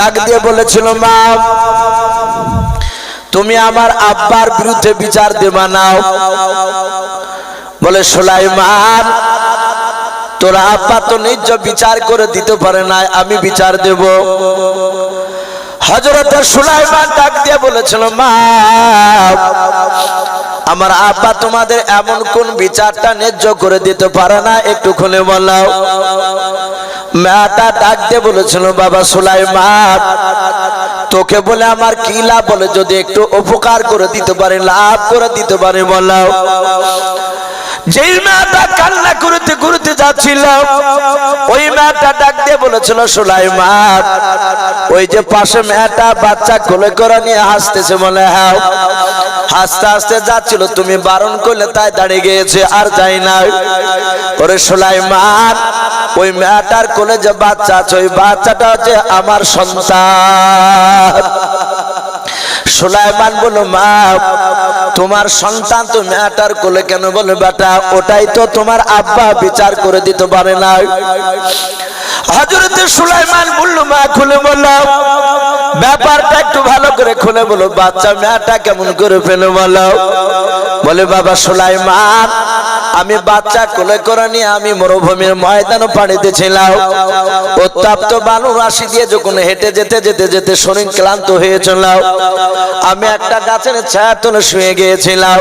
ডাক দিয়ে বলেছিল, মা, তুমি আমার আব্বার বিরুদ্ধে বিচার দেবা নাও। বলে, সুলাইমান, তোর আব্বা তো নিজ বিচার করে দিতে পারে না আমি বিচার দেব। হজরত সুলাইমান ডাক দিয়ে বলেছিল, মা, আমার আব্বা তোমাদের এমন কোন বিচারটা ন্যায্য করে দিতে পারে না একটু খুলে বলাও। মেয়েটা ডাকতে বলেছিল, বাবা সুলাইমান, তোকে বলে আমার কি লাভ বলে? যদি একটু উপকার করে দিতে পারে, লাভ করে দিতে পারে বলাও যেই মেয়েটা কান্না করতে করতে যাচ্ছিল, ওই মেয়েটা ডাক দিয়ে বলেছিল, সুলাইমান, ওই যে পাশে মেয়েটা বাচ্চা কোলে করে নিয়ে হাসতেছে বলে হ্যাঁ হাসতে হাসতে যাচ্ছিল, তুমি বারণ করলে তাই দাঁড়িয়ে গিয়েছে, আর যাই না। ওরে সুলাইমান, ওই মেয়েটার কোলে যে বাচ্চা আছে, ওই বাচ্চাটা হচ্ছে আমার সন্তান। সুলাইমান বলো মা, তোমার সন্তান তো মেয়েটার কোলে কেন বলে বেটা? ওটাই তো তোমার আব্বা বিচার করে দিতে পারে না হজরত সুলাইমান বলল, মা, খুলে বললাম ব্যাপারটা একটু ভালো করে খুলে বলো, বাচ্চা মেয়েটা কেমন করে ফেলে বলো। বলে, বাবা সুলাইমান আমি বাচ্চা কোলে করে নিয়ে আমি মরুভূমির ময়দান পাড়িতে ছিলাম। উত্তাপ্ত বালু রাশি দিয়ে যখন হেঁটে যেতে যেতে যেতে শরীর ক্লান্ত হয়ে চললাম। আমি একটা গাছের ছায়া তলে শুয়ে গিয়েছিলাম।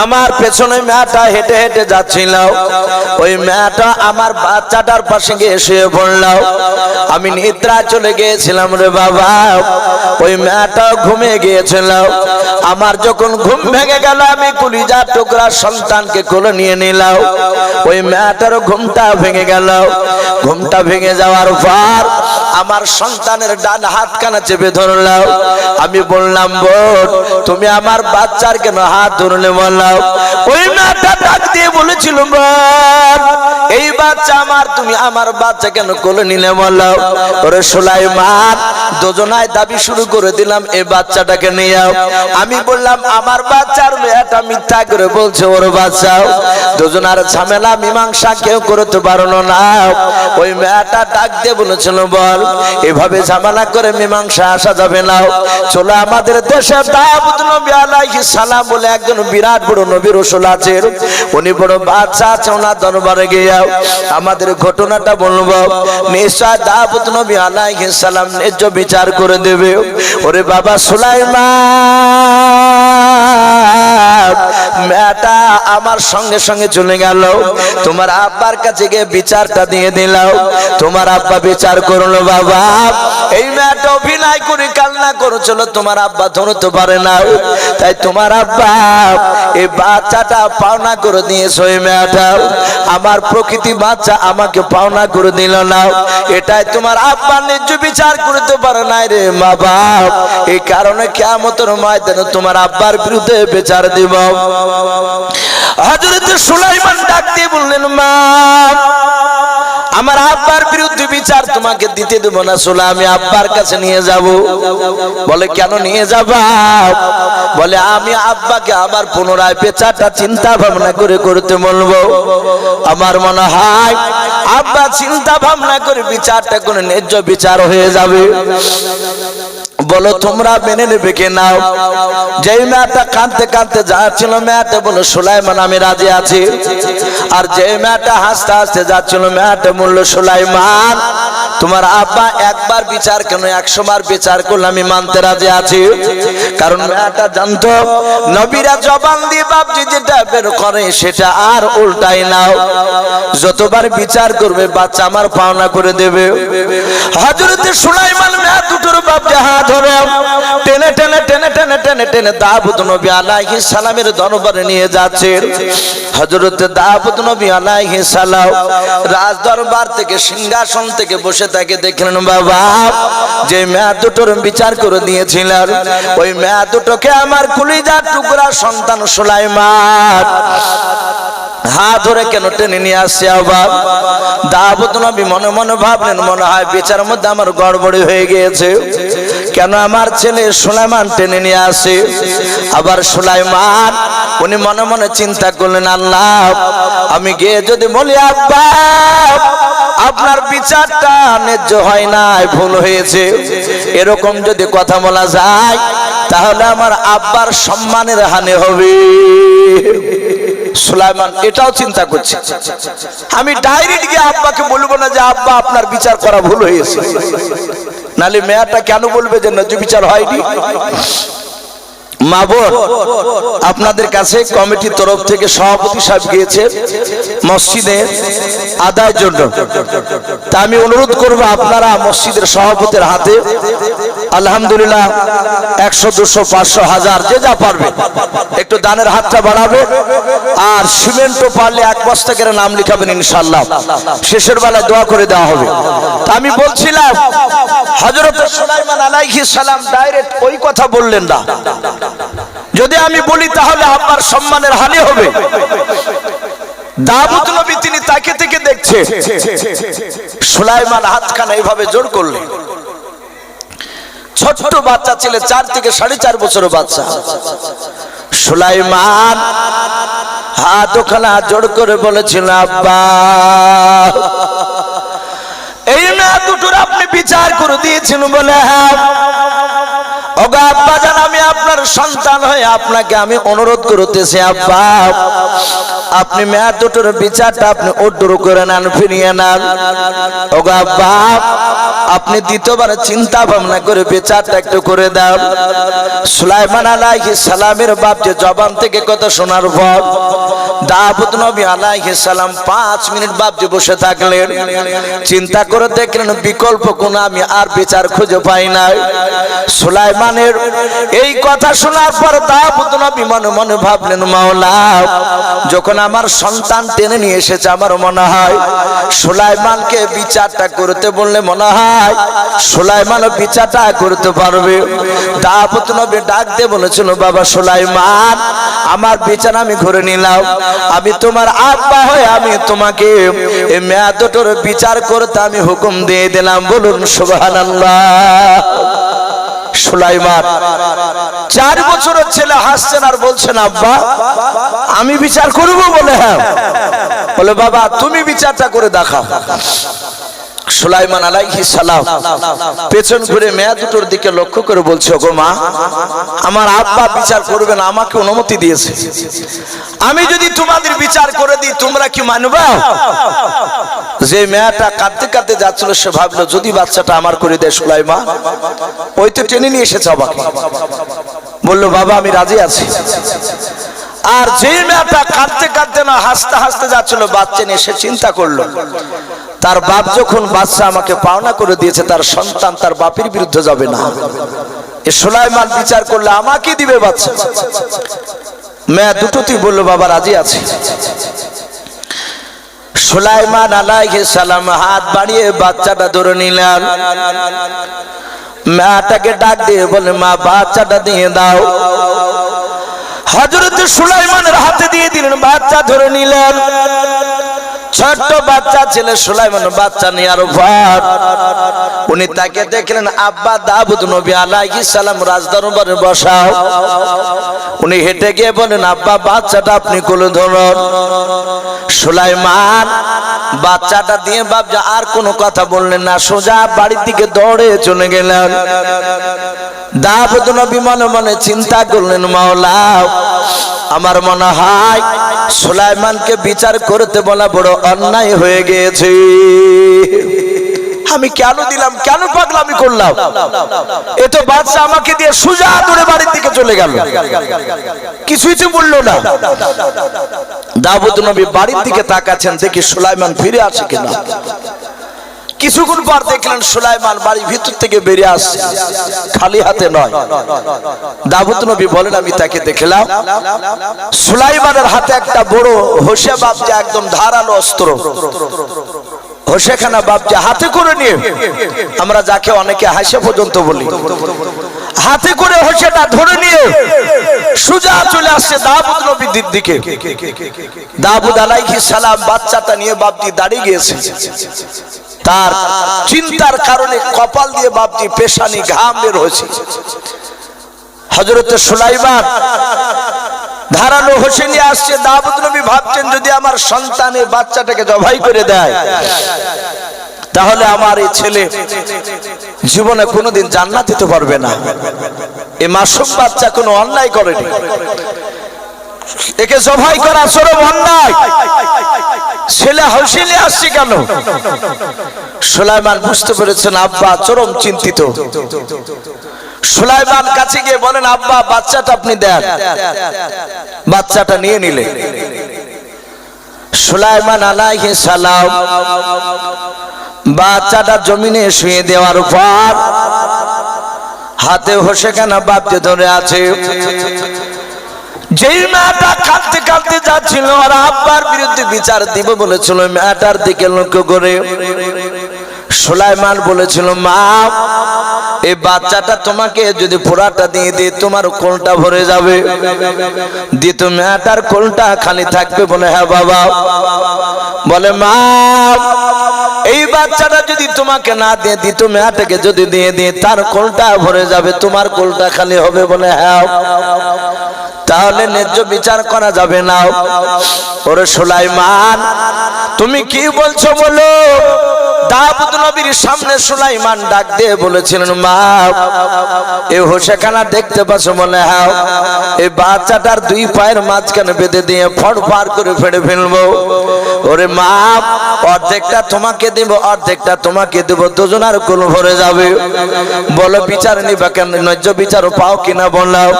আমার পেছনে মেয়েটা হেঁটে হেঁটে যাচ্ছিল ওই মেয়েটা আমার বাচ্চাটার পাশে গিয়ে শুয়ে পড়ল। আমি নিদ্রা চলে গিয়েছিলাম রে বাবা। ওই মেয়েটা ঘুমিয়ে গিয়েছিল। আমার যখন ঘুম ভেঙে গেল, আমি কুলিজার টুকরা সন্তানকে কোলে নিয়ে নিলাম। ওই মেয়েটারও ঘুমটা ভেঙে গেল। ঘুমটা ভেঙে যাওয়ার পর আমার সন্তানের ডান হাত কানা চেপে ধরলাম। আমি বললাম, বোন, তুমি আমার বাচ্চার কেন হাত ধরলে বললাম ওই মেয়েটা ডাক দিয়ে বলেছিল এই বাচ্চা আমার, তুমি আমার বাচ্চা কেন কোলে নিলে বললাম ওরে সুলাইমান, দুজনায় দাবি শুরু করে দিলাম এই বাচ্চাটাকে নিয়ে আমি বললাম, আমার বাচ্চার মেয়েটা মিথ্যা করে বলছে, ওর বাচ্চা। দুজনার ঝামেলা, মীমাংসা কেউ করতে পারল না। ওই মেয়েটা ডাক দিয়ে বলেছিল বল এভাবে ঝামেলা করে মীমাংসা আসা যাবে না। চলো আমাদের দেশে দাউদ নবী আলাইহিস সালাম বলে একজন বিরাট বড় নবী রসুল আছেন উনি বড় বাচ্চা আছে, ওনার দরবারে গিয়ে আমাদের ঘটনাটা বলব। নিশ্চয় দাউদ নবী আলাইহিস সালাম বিচার করে দেবে। ওরে বাবা সুলাইমান! মেয়েটা আমার সঙ্গে সঙ্গে চলে গেল। তোমার আব্বার কাছে গিয়ে বিচারটা দিয়ে দিলাম তোমার আব্বা বিচার করল, বাবা। এই মেয়েটা অভিনয় করে কান্না করেছিল, তোমার আব্বা ধরতে পারে না। তাই তোমার আব্বা, এই বাচ্চাটা পাওনা করে দিয়েছে ওই মেয়েটা। আমার প্রকৃতি বাচ্চা আমাকে পাওনা করে দিল না। এটাই তোমার আব্বা ন্যায্য বিচার করতে পারে নাই রে, মা বাপ। এই কারণে কেমতর ময়দানে তোমার আব্বার বিরুদ্ধে বিচার দিব। হজরত সুলাইমান ডাক দিয়ে বললেন মা আব্বার বিরুদ্ধে বিচার তোমাকে দিতে দেবো না সোলা আমি আব্বার কাছে নিয়ে যাব। বলে, কেন নিয়ে যাবা? বলে, আমি আব্বাকে আবার পুনরায় বিচারটা চিন্তা ভাবনা করে করতে বলব। আমার মনে হয়, আব্বা চিন্তা ভাবনা করে বিচারটা করে ন্যায্য বিচার হয়ে যাবে। বলো, তোমরা মেনে নেবে কে নাও যেই মেয়েটা কাঁদতে কাঁদতে যাচ্ছিল, মেয়েটা বলো সুলাইমান, আমি রাজি আছি। আর যে মেয়েটা হাসতে হাসতে যাচ্ছিল, মেয়েটা বলল সুলাইমান, তোমার আব্বা একবার বিচার কেন? একশো বার বিচার করলে আমি মানতে রাজি আছি। কারণ মেয়েটা জানতো, নবীরা জবান দিয়ে বাপজি যেটা বের করে সেটা আর উল্টাই নাও। যতবার বিচার করবে, বাচ্চা আমার পাওনা করে দেবে। হজরতে সুলাইমান মেয়া দুটোর বাপ হাত ধরে, টেনে টেনে টেনে টেনে টেনে টেনে দাবুদ নবী আলাইহিস সালামের দরবারে নিয়ে যাচ্ছে। হযরত দাবুদ নবী আলাইহিস সালাম রাজ দরবার থেকে, সিংহাসন থেকে বসে তাকে দেখলেন, বাবা, যে মেয়া দুটোর বিচার করে দিয়েছিলেন, ওই মেয়া দুটোকে আমার কুলিদার টুকরা সন্তান সুলাইমান। হাত ধরে কেন টেনে নিয়ে আসছে আবার দাবত নবী মনে মনে ভাবলেন, মনে হয় বিচার মধ্যে আমার গড়বড়ি হয়ে গিয়েছে। কেন আমার ছেলে সুলাইমান টেনে নিয়ে আসে? আবার সুলাইমান, উনি মনে মনে চিন্তা করলেন, আল্লাহ, আমি গিয়ে যদি বলি, আব্বা, আপনার বিচারটা ন্যায্য হয় নাই, ভুল হয়েছে। এরকম যদি কথা বলা যায়, তাহলে আমার আব্বার সম্মানের হানি হবে। সুলাইমান এটাও চিন্তা করছে। আমি ডাইরেক্ট গিয়ে আব্বাকে বলব না যে, আব্বা, আপনার বিচার করা ভুল হয়েছে। নালে মেয়াটা কেন বলবে যে ন্যায্য বিচার হয়নি? মা বোন আপনাদের কাছে কমিটির তরফ থেকে সভাপতি সাহেব গিয়েছে মসজিদে আদায়ের জন্য। তা আমি অনুরোধ করব আপনারা মসজিদের সভাপতির হাতে, আলহামদুলিল্লাহ একশো, দুশো, পাঁচশো, হাজার, যে যা পারবে, একটু দানের হাতটা বাড়াবে আর সিমেন্টও পারলে এক বস্তা করে নাম লিখাবেন ইনশাল্লাহ শেষের বেলায় দোয়া করে দেওয়া হবে। তা আমি বলছিলাম হজরত সালাম ডাইরেক্ট ওই কথা বললেন না। আমি বলি, তাহলে আপনার সম্মানের হানি হবে। দাবুদ নবী তিনি তাকে থেকে দেখছে। সুলাইমান হাতখানা এইভাবে জোর করলেন ছোট্ট বাচ্চা ছেলে, চার থেকে সাড়ে চার বছর বাচ্চা। সুলাইমান হাত ওখানা জোর করে বলেছিল, আব্বা, এই না দুটোর আপনি বিচার করে দিয়েছেন বলে হ্যাঁ সন্তান হয়ে আপনাকে আমি অনুরোধ করতেছি আব্বা। আপনি মেয়াদ দুটোর বিচারটা আপনি ওড্ডুর করে নেন, ফিরিয়ে নেন। ওগো আব্বা, আপনি দ্বিতীয়বার চিন্তা ভাবনা করে বিচারটা একটু করে দেন। সুলাইমান আলাইহিস সালামের বাপ যে জবান থেকে কথা শোনার পর দাউদ নবী আলাইহিস সালাম পাঁচ মিনিট বাপ যে বসে থাকলেন। চিন্তা করে দেখলেন বিকল্প কোন আমি আর বিচার খুঁজে পাই না সুলাইমানের এই কথা শোনার পর দাউদ নবী মনে মনে ভাবলেন, মাওলা, যখন আমার সন্তান টেনে নিয়ে এসেছে আমার মনে হয়। সুলাইমানকে বিচারটা করতে বললে মনে হয় সুলাইমানও বিচারটা করতে পারবে। দাউদ নবী ডাক দিয়ে বলেছিল, বাবা সুলাইমান, আমার বিচার আমি ঘুরে নিলাম। আমি তোমার আব্বা হয়ে আমি তোমাকে এই মেয়াদটোর বিচার করতে আমি হুকুম দিয়ে দিলাম। বলুন, সুবহানাল্লাহ। সুলাইমান, চার বছরের ছেলে হাসছেন আর বলছেন, আব্বা, আমি বিচার করব বলে হ্যাঁ। বলে, বাবা, তুমি বিচারটা করে দেখাও। সুলাইমান আলাইহিস সালাম, পেছন ঘুরে মেয়া দুটোর দিকে লক্ষ্য করে বলছে গো মা, আমার আব্বা বিচার করবেন আমাকে অনুমতি দিয়েছে। আমি যদি তোমাদের বিচার করে দিই, তোমরা কি মানবা? যে মেয়াটা কাঁদতে কাঁদতে যাচ্ছিল, সে ভাবলো, যদি বাচ্চাটা আমার করে দেয় সুলাইমা ওই তো টেনে নিয়ে এসেছে আমাকে। বলল, বাবা, আমি রাজি আছি। আর যে মেয়েটা কাঁদতে কাঁদতে না, হাসতে হাসতে যাচ্ছিল, বাচ্চা নিয়ে সে চিন্তা করল। তার বাপ যখন বাচ্চা আমাকে পাওনা করে দিয়েছে, তার সন্তান তার বাপের বিরুদ্ধে যাবে না। এ সুলাইমান বিচার করলে আমাকে দিবে বাচ্চা মেয়া দুটোতেই বলল, বাবা, রাজি আছে। সুলাইমান আলাইহিস সালাম হাত বাড়িয়ে বাচ্চাটা ধরে নিলেন। মেয়াটাকে ডাক দিয়ে বলে, মা, বাচ্চাটা দিয়ে দাও। হজরত সুলাইমানের হাতে দিয়ে দিলেন, বাচ্চা ধরে নিলেন। ছোট্ট বাচ্চা ছেলে সুলাইমান, বাচ্চা নেওয়ার পর উনি তাকে দেখলেন, আব্বা দাবুদ নবী আলাইহিস সালাম রাজদরবারে বসাও। উনি হেঁটে গিয়ে বলেন আব্বা, বাচ্চাটা আপনি কোলে ধরুন। সুলাইমান, বাচ্চাটা দিয়ে বাবজা আর কোনো কথা বললেন না, সোজা বাড়ির দিকে দৌড়ে চলে গেলেন। দাবুদ নবী মনে মনে চিন্তা করলেন, মাওলা, আমার মনে হয় সুলাইমানকে বিচার করতে বলা বড় অন্যায় হয়ে গিয়েছে। আমি কেন দিলাম, কেন পাগলামি করলাম? এ তো বাচ্চা আমাকে দিয়ে সুজা দূরে বাড়ির দিকে চলে গেল। কিছুই তো বলল না। দাবুদ নবী বাড়ির দিকে তাকাচ্ছেন, দেখি সুলাইমান ফিরে আসে কিনা। কিছুক্ষণ পর দেখলেন সুলাইমান বাড়ির ভিতর থেকে বেরিয়ে আসছে। খালি হাতে নয়। দাবুদ নবী বলেন, আমি তাকে দেখলাম। সুলাইমানের হাতে একটা বড় হোসে বাপজা একদম ধারালো অস্ত্র। হোসেখানা বাপজা হাতে করে নিয়ে, আমরা যাকে অনেকে হাসে পর্যন্ত বলি, হাতে করে হোসেটা ধরে নিয়ে সুজা চলে আসছে দাবুদ নবীর দিকে। দাবুদ আলাইহিস সালাম বাচ্চাটা নিয়ে বাপজি দাঁড়িয়ে গিয়েছে। তার চিন্তার কারণে কপাল দিয়ে বাপজি পেশানি ঘাম বের হয়েছে। হজরত সুলাইমান ধারালো হোসেনি আসছে দাবুদ নবী ভাবছেন যদি আমার সন্তানের বাচ্চাটাকে জবাই করে দেয়, তাহলে আমার এই ছেলে জীবনে কোনোদিন জান্নাত দিতে পারবে না। এ মাসুম বাচ্চা কোনো অন্যায় করেনি। একে জবাই করা চরম অন্যায়। ছেলে হোসেনি আসছে কেন? সুলাইমান বুঝতে পেরেছেন, আব্বা চরম চিন্তিত। সুলাইমান কাছে গিয়ে বলেন, আব্বা, বাচ্চাটা আপনি দেন। বাচ্চাটা নিয়ে নিলে। সুলাইমান আলাইহি সালাম বাচ্চাটা জমিনে শুয়ে দেওয়ার পর হাতে হোসে কেন বাপতে ধরে আছে? যেই মেয়েটা কাঁদতে কাঁদতে যাচ্ছিল, আর আব্বার বিরুদ্ধে বিচার দিব বলেছিল মেয়েটার দিকে লক্ষ্য করে সুলাইমান বলেছিল, মা এই বাচ্চাটা তোমাকে যদি পোড়াটা দিয়ে দিই তোমার কোলটা ভরে যাবে। দিয়ে তো মেয়েটার কোলটা খালি থাকবে বলে হ্যাঁ বাবা। বলে, মা, এই বাচ্চাটা যদি তোমাকে না দিয়ে দিত মেয়েটাকে যদি দিয়ে দিয়ে, তার কোলটা ভরে যাবে, তোমার কোলটা খালি হবে বলে হ্যাঁ। তাহলে ন্যায্য বিচার করা যাবে না। ওরে সুলাইমান, তুমি কি বলছো বলো? দাউদ নবীর সামনে সুলাইমান ডাক দিয়ে বলেছিলেন, মা, এ হোসেখানা দেখতে পাচ্ছ মনে হাও এই বাচ্চাটার দুই পায়ের মাঝখানে বেঁধে দিয়ে ফড় পার করে ফেড়ে ফেলব। ওরে মা অর্ধেকটা তোমাকে দিব, অর্ধেকটা তোমাকে দেব দুজনার কোল ভরে যাবে। বলো, বিচার নিবা কেন ন্যায্য বিচার পাও কিনা বললাম।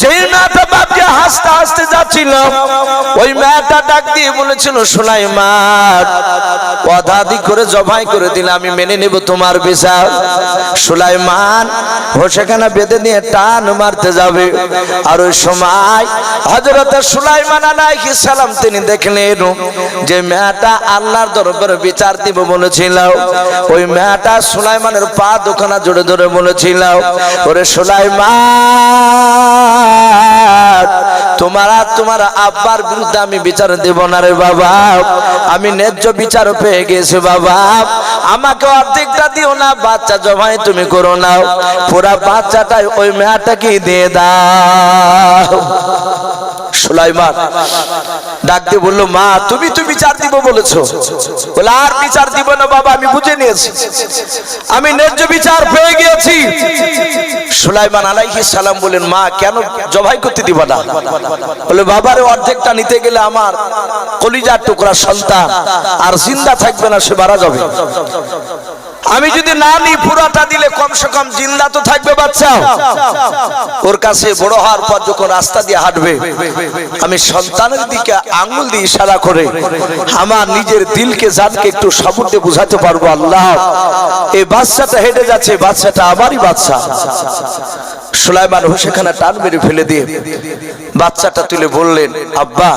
যেই মেয়েটা বাপকে হাসতে হাসতে যাচ্ছিল, ওই মেয়েটা ডাক দিয়ে বলেছিল, সুলাইমান অধাদি করে জবাই করে দিলে আমি মেনে নেব তোমার বিচার। সুলাইমান হোসেখানা বেঁধে নিয়ে টান মারতে যাবে। আর ওই সময় হজরত সুলাইমান আলাইহিস সালাম তিনি দেখলেন যে মেয়েটা আল্লাহর দরবারে বিচার দিব বলেছিল ওই মেয়েটা সুলাইমানের পা দোকানা জোরে ধরে বলেছিল ওরে সুলাইমান! তোমার আর তোমার আব্বার বিরুদ্ধে আমি বিচার দেব না রে বাবা। আমি ন্যায্য বিচার পেয়ে গেছি বাবা। আমাকে অর্ধেকটা দিও না, বাচ্চা জমাই তুমি করো না। পুরা বাচ্চাটাই ওই মেয়েটাকে দিয়ে দাও। সুলাইমান, ডাক দিয়ে বলল, মা, তুমি তো বিচার দিব বলেছ। বলে, আর বিচার দিব না বাবা, আমি বুঝে নিয়েছি। আমি ন্যায্য বিচার পেয়ে গিয়েছি। সুলাইমান আলাইহিস সালাম বলেন, মা, কেন জবাই করতে দিব না? বলে, বাবারে, অর্ধেকটা নিতে গেলে আমার কলিজার টুকরা সন্তান, আর জিন্দা থাকবে না, সে মারা যাবে। আমি যদি না নিই পুরাটা দিলে কমসে কম জিন্দা তো থাকবে বাচ্চা ওর কাছে বড় হওয়ার পর যখন রাস্তা দিয়ে হাঁটবে আমি সন্তানের দিকে আঙ্গুল দিয়ে ইশারা করে আমার নিজের দিলকে জানকে একটু সামুদ্রে বুঝাতে পারব আল্লাহ এই বাচ্চাটা হেঁটে যাচ্ছে বাচ্চাটা আমারই বাচ্চা। সুলাইমান হোসেখানা টান মেরে ফেলে দিয়ে বাচ্চাটা তুলে বললেন আব্বা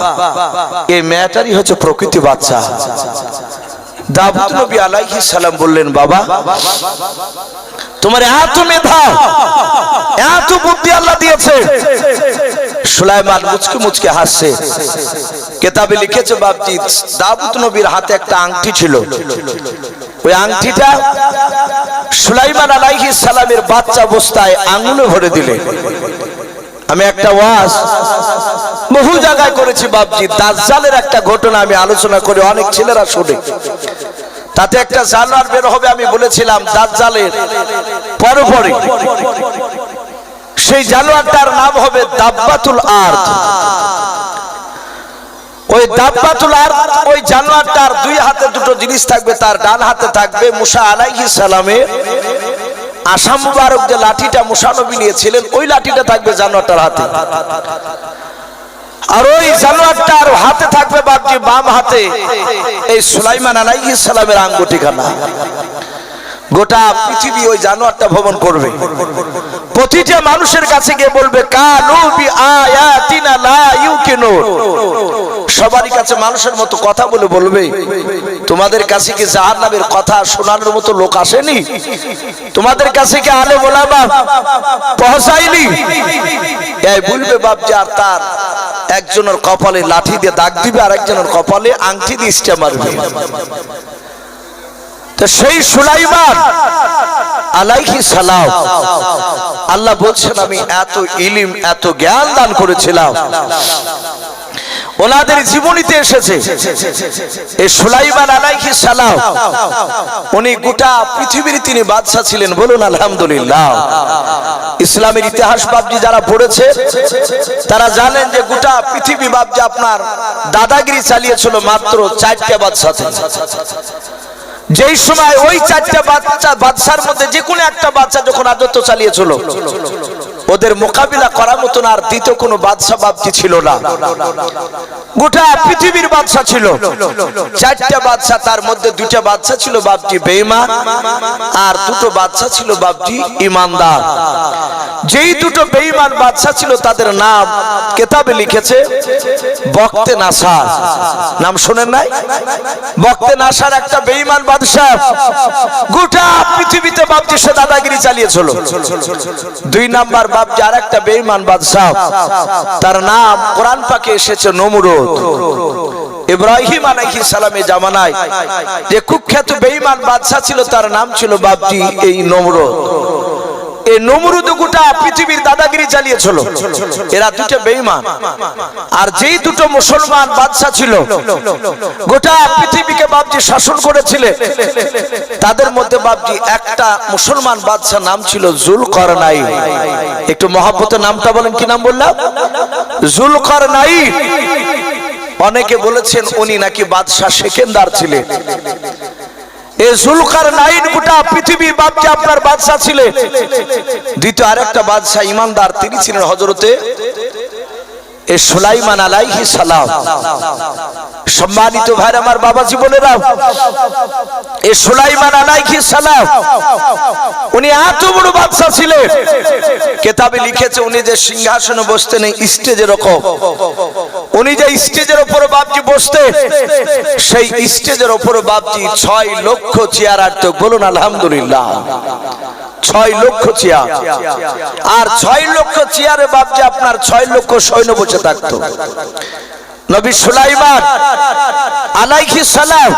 এই মেয়েটারই হচ্ছে প্রকৃতি বাচ্চা। দাউদ নবী আলাইহিস সালাম বললেন, বাবা, তোমার এত মেধা, এত বুদ্ধি আল্লাহ দিয়েছে। সুলাইমান মুচকে মুচকে হাসছে। কেতাবে লিখেছে বাপজি, দাউদ নবীর হাতে একটা আংটি ছিল। ওই আংটিটা সুলাইমান আলাইহিস সালামের বাচ্চা অবস্থায় আঙুলে ভরে দিলে। আমি একটা ওয়াজ বহু জায়গায় করেছি বাপজি। দাজ্জালের একটা ঘটনা আমি আলোচনা করি, অনেক ছেলেরা শুনে। তাতে একটা জানোয়ার বের হবে, আমি বলেছিলাম, দাজ্জালের পরে পরে সেই জানোয়ারটার নাম হবে দাব্বাতুল আর্থ ওই দাব্বাতুল আর্থ ওই জানোয়ারটার দুই হাতে দুটো জিনিস থাকবে, তার ডান হাতে থাকবে মুসা আলাইহিস সালামের আসাম মুবারক যে লাঠিটা মুসানবী নিয়েছিলেন, ওই লাঠিটা থাকবে জানোয়ারটার হাতে। আর ওই জানোয়ারটার হাতে থাকবে বাপজি বাম হাতে। এই সুলাইমান আলাইহিস সালামের আঙ্গুটিখানা গোটা পৃথিবী ওই জানোয়ারটা ভ্রমণ করবে। প্রতিটা মানুষের কাছে গিয়ে বলবে সবারই কাছে মানুষের মতো কথা বলে বলবে, তোমাদের কাছে কি জাহান্নামের কথা শোনানোর মতো লোক আসেনি? তোমাদের কাছে কি আলে বলাবা পৌঁছায়নি? এই বলবে বাপ যে, আর তার একজনের কপালে লাঠি দিয়ে দাগ দিবে আর একজনের কপালে আংটি দিয়ে ইস্টা মারবে। তো সেই সুলাইমান আলাইহি সালাম, আল্লাহ বলছেন, আমি এত ইলিম, এত জ্ঞান দান করেছিলাম। ওনাদের জীবনীতে এসেছে, এই সুলাইমান আলাইহি সালাম, উনি গোটা পৃথিবীর তিনি বাদশা ছিলেন বলুন, আলহামদুলিল্লাহ। ইসলামের ইতিহাস বাবজি যারা পড়েছে, তারা জানেন যে গোটা পৃথিবী বাবজি আপনার দাদাগিরি চালিয়েছিল মাত্র চারটে বাদশাতে যেই সময় ওই চারটা বাচ্চা, বাদশার মধ্যে যে কোনো একটা বাচ্চা যখন রাজত্ব চালিয়েছিল, ওদের মোকাবিলা করার মতন আর দ্বিতীয় কোনো বাদশা বাপজি ছিল না। গোটা পৃথিবীর বাদশা ছিল। চারটা বাদশা তার মধ্যে দুইটা বাদশা ছিল বাপজি বেঈমান, আর দুটো বাদশা ছিল বাপটি ইমানদার যেই দুটো বেঈমান বাদশা ছিল, তাদের নাম কেতাবে লিখেছে বক্তে নাসার। নাম শোনেন নাই? বক্তে নাসার একটা বেঈমান বাদশাহ। গোটা পৃথিবীতে বাপজি সে দাদাগিরি চালিয়েছিল। দুই নাম্বার বাপজি আর একটা বেঈমান বাদশাহ। তার নাম কোরআন পাকে এসেছে নমরুদ। ইব্রাহিম আলাইহিস সালামের জামানায় যে কুখ্যাত বেঈমান বাদশাহ ছিল, তার নাম ছিল বাপজি এই নমরুদ। এই নমরুদ গোটা পৃথিবীর দাদাগিরি চালিয়েছিল। এরা দুটো বেঈমান। আর যেই দুটো মুসলমান বাদশা ছিল, গোটা পৃথিবীকে বাপজি শাসন করেছিলেন তাদের মধ্যে বাপজি একটা মুসলমান বাদশা নাম ছিল জুলকরনাই। একটু মহাব্বতের নামটা বলেন, কি নাম বললাম? জুলকরনাই। অনেকে বলেছেন উনি নাকি বাদশাহ সেকেন্দার ছিলেন। বাপজি আপনার ছিলেন। দ্বিতীয় বাদশাহ ইমানদার হজরতে এ আলাইহি সম্মানিত ভাই আমার বাবা জীবনেরা এ সুলাইমান আলাইহি সালাম, উনি এত বড় বাদশা ছিলেন। কেতাবে লিখেছে, উনি যে সিংহাসনে বসতেন, এই স্টেজের রকম। উনি যে স্টেজের উপরে বাপজি বসতে, সেই স্টেজের উপরে বাপজি ছয় লক্ষ চেয়ার আটত বলুন আলহামদুলিল্লাহ, ছয় লক্ষ চেয়ার। আর ছয় লক্ষ চেয়ারে বাপজি আপনার ছয় লক্ষ সৈন্য বসে থাকতো। নবী সুলাইমান আলাইহি সালাম,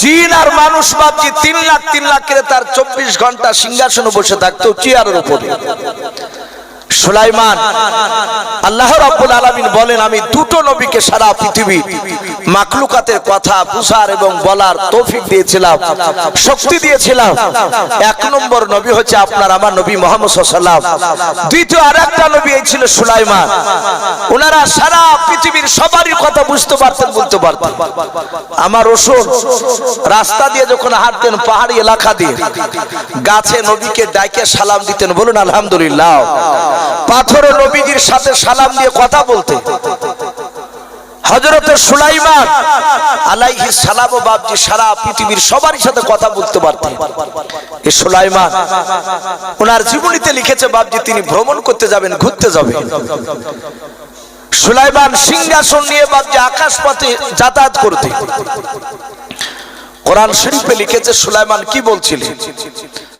জিন আর মানুষ বাপজি তিন লাখ তিন লাখ করে তার চব্বিশ ঘণ্টা সিংহাসনে বসে থাকতো চেয়ারের উপরে। সুলাইমান, আল্লাহ রাব্বুল আলামিন বলেন, আমি দুটো নবীকে সারা পৃথিবী মাকলুকাতের কথা, বুঝার এবং বলার তৌফিক দিয়েছিলাম, শক্তি দিয়েছিলাম। এক নম্বর নবী হচ্ছে আপনার আমার নবী মোহাম্মদ সাল্লাম দ্বিতীয় আরেকটা নবী এই ছিল সুলাইমান। ওনারা সারা পৃথিবীর সবারই কথা বুঝতে পারতেন, বলতে পারতেন। আমার রসুন রাস্তা দিয়ে যখন হাঁটতেন, পাহাড়ি এলাকা দিয়ে, গাছে নবীকে ডাইকে সালাম দিতেন, বলুন আলহামদুলিল্লাহ। পাথর ও নবীজির সাথে সালাম দিয়ে কথা বলতে। হজরত সুলাইমান আলাইহি সালাম ও বাপজি সারা পৃথিবীর সবারই সাথে কথা বলতে পারতেন। এই সুলাইমান, ওনার জীবনীতে লিখেছে বাপজি, তিনি ভ্রমণ করতে যাবেন, ঘুরতে যাবেন। সুলাইমান সিংহাসন নিয়ে বাপজি আকাশ পথে যাতায়াত করতে কোরআন শরীফে লিখেছে, সুলাইমান কি বলছিলেন?